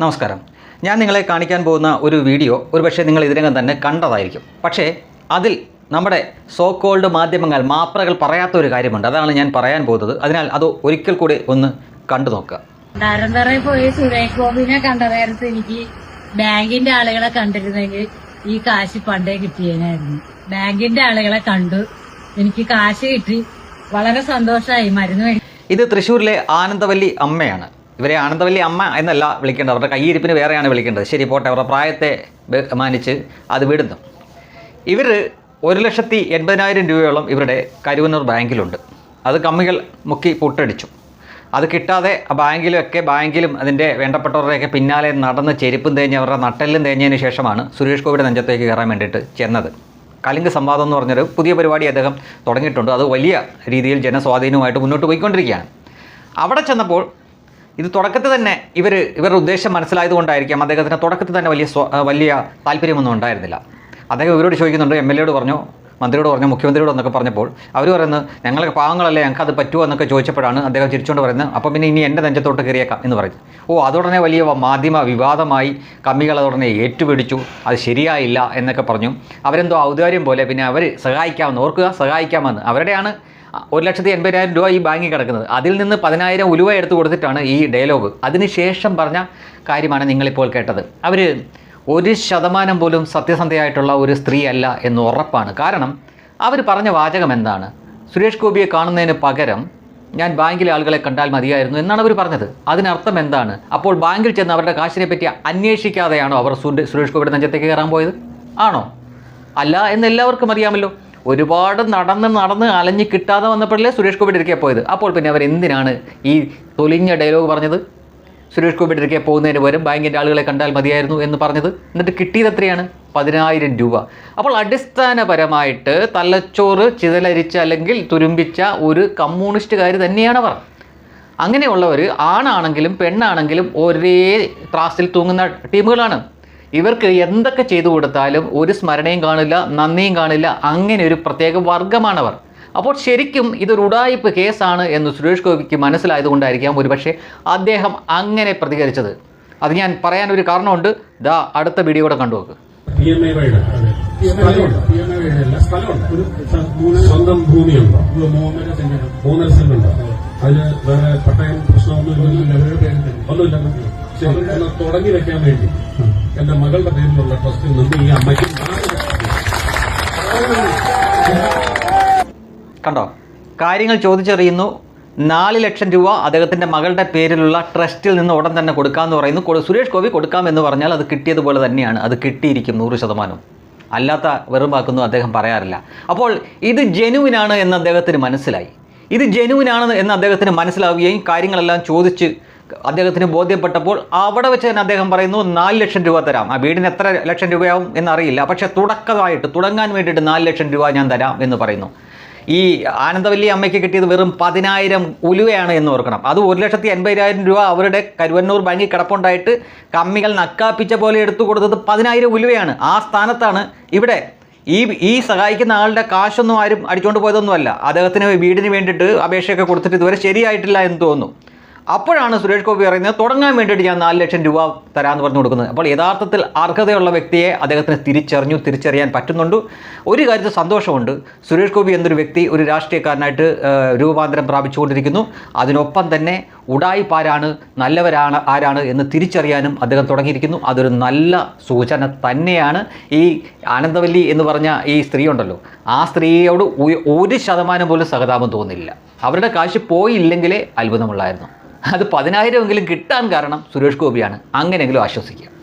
നമസ്കാരം. ഞാൻ നിങ്ങളെ കാണിക്കാൻ പോകുന്ന ഒരു വീഡിയോ ഒരുപക്ഷെ നിങ്ങൾ ഇതിനകം തന്നെ കണ്ടതായിരിക്കും. പക്ഷേ അതിൽ നമ്മുടെ സോ കോൾഡ് മാധ്യമങ്ങൾ മാപ്രകൾ പറയാത്ത ഒരു കാര്യമുണ്ട്. അതാണ് ഞാൻ പറയാൻ പോകുന്നത്. അതിനാൽ അത് ഒരിക്കൽ കൂടി ഒന്ന് കണ്ടു നോക്കുക. നരന്തറയിൽ പോയി സുരേഷ് ഗോപിനെ കണ്ട നേരത്ത് എനിക്ക്. ബാങ്കിന്റെ ആളുകളെ കണ്ടിരുന്നെങ്കിൽ ഈ കാശ് പണ്ടേ കിട്ടിയേനായിരുന്നു. ബാങ്കിന്റെ ആളുകളെ കണ്ടു. എനിക്ക് കാശ് കിട്ടി. വളരെ സന്തോഷമായി. മരുന്ന് ഇത് തൃശ്ശൂരിലെ ആനന്ദവല്ലി അമ്മയാണ്. ഇവരെ ആനന്ദവല്ലി അമ്മ എന്നല്ല വിളിക്കേണ്ടത്. അവരുടെ കയ്യിരിപ്പിന് വേറെയാണ് വിളിക്കേണ്ടത്. ശരി പോട്ടെ. അവരുടെ പ്രായത്തെ മാനിച്ച് അത് വിടുന്നു. ഇവർ ഒരു ലക്ഷത്തി എൺപതിനായിരം രൂപയോളം ഇവരുടെ കരുവന്നൂർ ബാങ്കിലുണ്ട്. അത് കമ്മികൾ മുക്കി പൊട്ടടിച്ചു. അത് കിട്ടാതെ ആ ബാങ്കിലൊക്കെ ബാങ്കിലും അതിന്റെ വേണ്ടപ്പെട്ടവരുടെയൊക്കെ പിന്നാലെ നടന്ന് ചെരുപ്പും തേഞ്ഞ് അവരുടെ നട്ടെല്ലും തേഞ്ഞതിന് ശേഷമാണ് സുരേഷ് ഗോപിയുടെ നെഞ്ചത്തേക്ക് കയറാൻ വേണ്ടിയിട്ട് ചെന്നത്. കലിംഗ് സംവാദം എന്ന് പറഞ്ഞൊരു പുതിയ പരിപാടി അദ്ദേഹം തുടങ്ങിയിട്ടുണ്ട്. അത് വലിയ രീതിയിൽ ജനസ്വാധീനവുമായിട്ട് മുന്നോട്ട് പോയിക്കൊണ്ടിരിക്കുകയാണ്. അവിടെ ചെന്നപ്പോൾ ഇത് തുടക്കത്തിൽ തന്നെ ഇവർ ഇവരുടെ ഉദ്ദേശം മനസ്സിലായതുകൊണ്ടായിരിക്കാം അദ്ദേഹത്തിന് തുടക്കത്തിൽ തന്നെ വലിയ വലിയ താല്പര്യമൊന്നും ഉണ്ടായിരുന്നില്ല. അദ്ദേഹം ഇവരോട് ചോദിക്കുന്നുണ്ട് എം എൽ എയോട് പറഞ്ഞു മന്ത്രിയോട് പറഞ്ഞു മുഖ്യമന്ത്രിയോട് എന്നൊക്കെ പറഞ്ഞപ്പോൾ അവർ പറയുന്നത് ഞങ്ങളൊക്കെ പാവങ്ങളല്ലേ ഞങ്ങൾക്ക് അത് പറ്റുമോ എന്നൊക്കെ ചോദിച്ചപ്പോഴാണ് അദ്ദേഹം ചിരിച്ചുകൊണ്ട് പറയുന്നത്. അപ്പം പിന്നെ ഇനി എന്റെ നെഞ്ചത്തോട്ട് കയറിയേക്കാം എന്ന് പറഞ്ഞു ഓ അതുടനെ വലിയ മാധ്യമ വിവാദമായി കമ്മികൾ അതുടനെ ഏറ്റുപിടിച്ചു. അത് ശരിയായില്ല എന്നൊക്കെ പറഞ്ഞു. അവരെന്തോ ഔദാര്യം പോലെ പിന്നെ അവർ സഹായിക്കാമെന്ന് ഓർക്കുക സഹായിക്കാമെന്ന്. അവരുടെയാണ് ഒരു ലക്ഷത്തി എൺപതിനായിരം രൂപ ഈ ബാങ്കിൽ കിടക്കുന്നത്. അതിൽ നിന്ന് പതിനായിരം ഉലുവ എടുത്തു കൊടുത്തിട്ടാണ് ഈ ഡയലോഗ്. അതിനുശേഷം പറഞ്ഞ കാര്യമാണ് നിങ്ങളിപ്പോൾ കേട്ടത്. അവർ ഒരു ശതമാനം പോലും സത്യസന്ധയായിട്ടുള്ള ഒരു സ്ത്രീ അല്ല എന്ന് ഉറപ്പാണ്. കാരണം അവർ പറഞ്ഞ വാചകം എന്താണ്? സുരേഷ് ഗോപിയെ കാണുന്നതിന് പകരം ഞാൻ ബാങ്കിലെ ആളുകളെ കണ്ടാൽ മതിയായിരുന്നു എന്നാണ് അവർ പറഞ്ഞത്. അതിനർത്ഥം എന്താണ്? അപ്പോൾ ബാങ്കിൽ ചെന്ന് അവരുടെ കാശിനെ പറ്റി അന്വേഷിക്കാതെയാണോ അവർ സുരേഷ് ഗോപിയുടെ നെഞ്ചത്തേക്ക് കയറാൻ പോയത്? ആണോ? അല്ല എന്ന് എല്ലാവർക്കും അറിയാമല്ലോ. ഒരുപാട് നടന്ന് നടന്ന് അലഞ്ഞ് കിട്ടാതെ വന്നപ്പോഴല്ലേ സുരേഷ് ഗോപി ഇരിക്കെ പോയത്. അപ്പോൾ പിന്നെ അവർ എന്തിനാണ് ഈ തൊലിഞ്ഞ ഡയലോഗ് പറഞ്ഞത്? സുരേഷ് ഗോപി ഇരിക്കെ പോകുന്നതിന് പകരം ബാങ്കിന്റെ ആളുകളെ കണ്ടാൽ മതിയായിരുന്നു എന്ന് പറഞ്ഞത്. എന്നിട്ട് കിട്ടിയത് എത്രയാണ്? പതിനായിരം രൂപ. അപ്പോൾ അടിസ്ഥാനപരമായിട്ട് തലച്ചോറ് ചിതലരിച്ച അല്ലെങ്കിൽ തുരുമ്പിച്ച ഒരു കമ്മ്യൂണിസ്റ്റുകാർ തന്നെയാണ് അവർ. അങ്ങനെയുള്ളവർ ആണാണെങ്കിലും പെണ്ണാണെങ്കിലും ഒരേ ത്രാസിൽ തൂങ്ങുന്ന ടീമുകളാണ്. ഇവർക്ക് എന്തൊക്കെ ചെയ്തു കൊടുത്താലും ഒരു സ്മരണയും കാണില്ല നന്ദിയും കാണില്ല. അങ്ങനെ ഒരു പ്രത്യേക വർഗമാണവർ. അപ്പോൾ ശരിക്കും ഇതൊരു ഉടായിപ്പ് കേസാണ് എന്ന് സുരേഷ് ഗോപിക്ക് മനസ്സിലായതുകൊണ്ടായിരിക്കാം ഒരുപക്ഷെ അദ്ദേഹം അങ്ങനെ പ്രതികരിച്ചത്. അത് ഞാൻ പറയാൻ പറയാനൊരു കാരണമുണ്ട്. ദാ അടുത്ത വീഡിയോ കൂടെ കണ്ടു നോക്ക്. പി എം എ വൈയുടെ സ്ഥലമുണ്ട്. സ്ഥലമുണ്ട്. ഒരു സ്വന്തം ഭൂമിയുണ്ടോ. മൂന്നര സെന്റ് ഉണ്ടോ അതിന് വേറെ പട്ടയം പ്രശ്നമൊന്നും ഒന്നുമില്ല തുടങ്ങി വെക്കാൻ വേണ്ടി. എന്റെ മകളുടെ പേരിലുള്ള ട്രസ്റ്റിൽ നിന്ന് ഈ അമ്മയ്ക്ക് കണ്ടോ? കാര്യങ്ങൾ ചോദിച്ചറിയുന്നു. നാല് ലക്ഷം രൂപ അദ്ദേഹത്തിന്റെ മകളുടെ പേരിലുള്ള ട്രസ്റ്റിൽ നിന്ന് ഉടൻ തന്നെ കൊടുക്കാമെന്ന് പറയുന്നു. സുരേഷ് ഗോപി കൊടുക്കാമെന്ന് പറഞ്ഞാൽ അത് കിട്ടിയതുപോലെ തന്നെയാണ്. അത് കിട്ടിയിരിക്കും നൂറ് ശതമാനം. അല്ലാത്ത വെറുമാക്കുന്നു അദ്ദേഹം പറയാറില്ല. അപ്പോൾ ഇത് ജെനുവിനാണ് എന്ന് അദ്ദേഹത്തിന് മനസ്സിലായി. ഇത് ജെനുവിനാണ് എന്ന് അദ്ദേഹത്തിന് മനസ്സിലാവുകയും കാര്യങ്ങളെല്ലാം ചോദിച്ച് അദ്ദേഹത്തിന് ബോധ്യപ്പെട്ടപ്പോൾ അവിടെ വെച്ച് തന്നെ അദ്ദേഹം പറയുന്നു നാല് ലക്ഷം രൂപ തരാം. ആ വീടിന് എത്ര ലക്ഷം രൂപയാവും എന്നറിയില്ല. പക്ഷേ തുടക്കമായിട്ട് തുടങ്ങാൻ വേണ്ടിയിട്ട് നാല് ലക്ഷം രൂപ ഞാൻ തരാം എന്ന് പറയുന്നു. ഈ ആനന്ദവല്ലി അമ്മയ്ക്ക് കിട്ടിയത് വെറും പതിനായിരം ഉലുവയാണ് എന്ന് ഓർക്കണം. അത് ഒരു ലക്ഷത്തി എൺപതിനായിരം രൂപ അവരുടെ കരുവന്നൂർ ബാങ്കിൽ കിടപ്പുണ്ടായിട്ട് കമ്മികൾ നക്കാപ്പിച്ച പോലെ എടുത്തു കൊടുത്തത് പതിനായിരം ഉലുവയാണ്. ആ സ്ഥാനത്താണ് ഇവിടെ ഈ ഈ സഹായിക്കുന്ന ആളുടെ കാശൊന്നും ആരും അടിച്ചുകൊണ്ട് പോയതൊന്നുമല്ല. അദ്ദേഹത്തിന് വീടിന് വേണ്ടിയിട്ട് അപേക്ഷയൊക്കെ കൊടുത്തിട്ട് ഇതുവരെ ശരിയായിട്ടില്ല എന്ന് തോന്നുന്നു. അപ്പോഴാണ് സുരേഷ് ഗോപി പറയുന്നത് തുടങ്ങാൻ വേണ്ടിയിട്ട് ഞാൻ നാല് ലക്ഷം രൂപ തരാമെന്ന് പറഞ്ഞു കൊടുക്കുന്നത്. അപ്പോൾ യഥാർത്ഥത്തിൽ അർഹതയുള്ള വ്യക്തിയെ അദ്ദേഹത്തിന് തിരിച്ചറിഞ്ഞു തിരിച്ചറിയാൻ പറ്റുന്നുണ്ട്. ഒരു കാര്യത്തിൽ സന്തോഷമുണ്ട്. സുരേഷ് ഗോപി എന്നൊരു വ്യക്തി ഒരു രാഷ്ട്രീയക്കാരനായിട്ട് രൂപാന്തരം പ്രാപിച്ചുകൊണ്ടിരിക്കുന്നു. അതിനൊപ്പം തന്നെ ഉടായിപ്പാരാണ് നല്ലവരാണ് ആരാണ് എന്ന് തിരിച്ചറിയാനും അദ്ദേഹം തുടങ്ങിയിരിക്കുന്നു. അതൊരു നല്ല സൂചന തന്നെയാണ്. ഈ ആനന്ദവല്ലി എന്ന് പറഞ്ഞ ഈ സ്ത്രീ ഉണ്ടല്ലോ ആ സ്ത്രീയോട് ഒരു ശതമാനം പോലും സഹതാപം തോന്നില്ല. അവരുടെ കാശ് പോയില്ലെങ്കിലേ അത്ഭുതമുള്ളായിരുന്നു. അത് പതിനായിരമെങ്കിലും കിട്ടാൻ കാരണം സുരേഷ് ഗോപിയാണ് അങ്ങനെയെങ്കിലും ആശ്വസിക്കുക.